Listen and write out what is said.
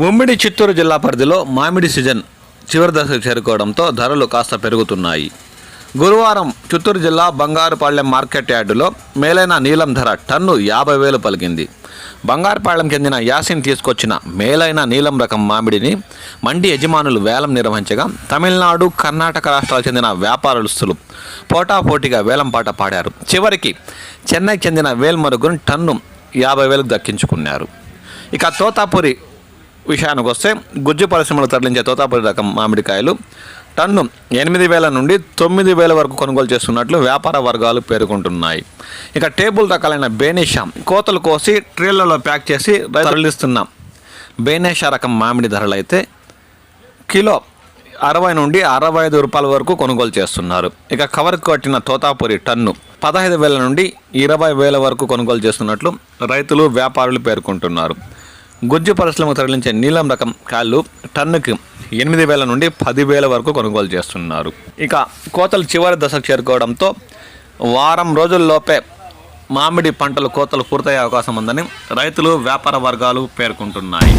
ఉమ్మిడి చిత్తూరు జిల్లా పరిధిలో మామిడి సీజన్ చివరి దశకు చేరుకోవడంతో ధరలు కాస్త పెరుగుతున్నాయి. గురువారం చిత్తూరు జిల్లా బంగారుపాళ్ళెం మార్కెట్ యార్డులో మేలైన నీలం ధర టన్ను యాభై వేలు పలికింది. బంగారుపాళ్ళెం చెందిన యాసిన్ తీసుకొచ్చిన మేలైన నీలం రకం మామిడిని మండి యజమానులు వేలం నిర్వహించగా తమిళనాడు కర్ణాటక రాష్ట్రాలకు చెందిన వ్యాపారస్తులు పోటాపోటీగా వేలం పాట పాడారు. చివరికి చెన్నైకి చెందిన వేల్మరుగును టన్ను యాభై వేలకు దక్కించుకున్నారు. ఇక తోతాపురి విషయానికి వస్తే గుజ్జు పరిశ్రమలు తరలించే తోతాపురి రకం మామిడికాయలు. టన్ను ఎనిమిది వేల నుండి తొమ్మిది వేల వరకు కొనుగోలు చేస్తున్నట్లు వ్యాపార వర్గాలు పేర్కొంటున్నాయి. ఇక టేబుల్ రకాలైన బేనేషా కోతలు కోసి ట్రేలలో ప్యాక్ చేసి తరలిస్తున్నాం బేనేషా రకం మామిడి ధరలు అయితే కిలో అరవై నుండి అరవై ఐదు రూపాయల వరకు కొనుగోలు చేస్తున్నారు. ఇక కవర్ కట్టిన తోతాపురి టన్ను పదహైదు వేల నుండి ఇరవై వేల వరకు కొనుగోలు చేస్తున్నట్లు రైతులు వ్యాపారులు పేర్కొంటున్నారు. గుజ్జు పరిశ్రమకు తరలించే నీలం రకం కాళ్ళు టన్నుకి ఎనిమిది వేల నుండి పదివేల వరకు కొనుగోలు చేస్తున్నారు. ఇక కోతలు చివరి దశకు చేరుకోవడంతో వారం రోజుల్లోపే మామిడి పంటలు కోతలు పూర్తయ్యే అవకాశం ఉందని రైతులు వ్యాపార వర్గాలు పేర్కొంటున్నాయి.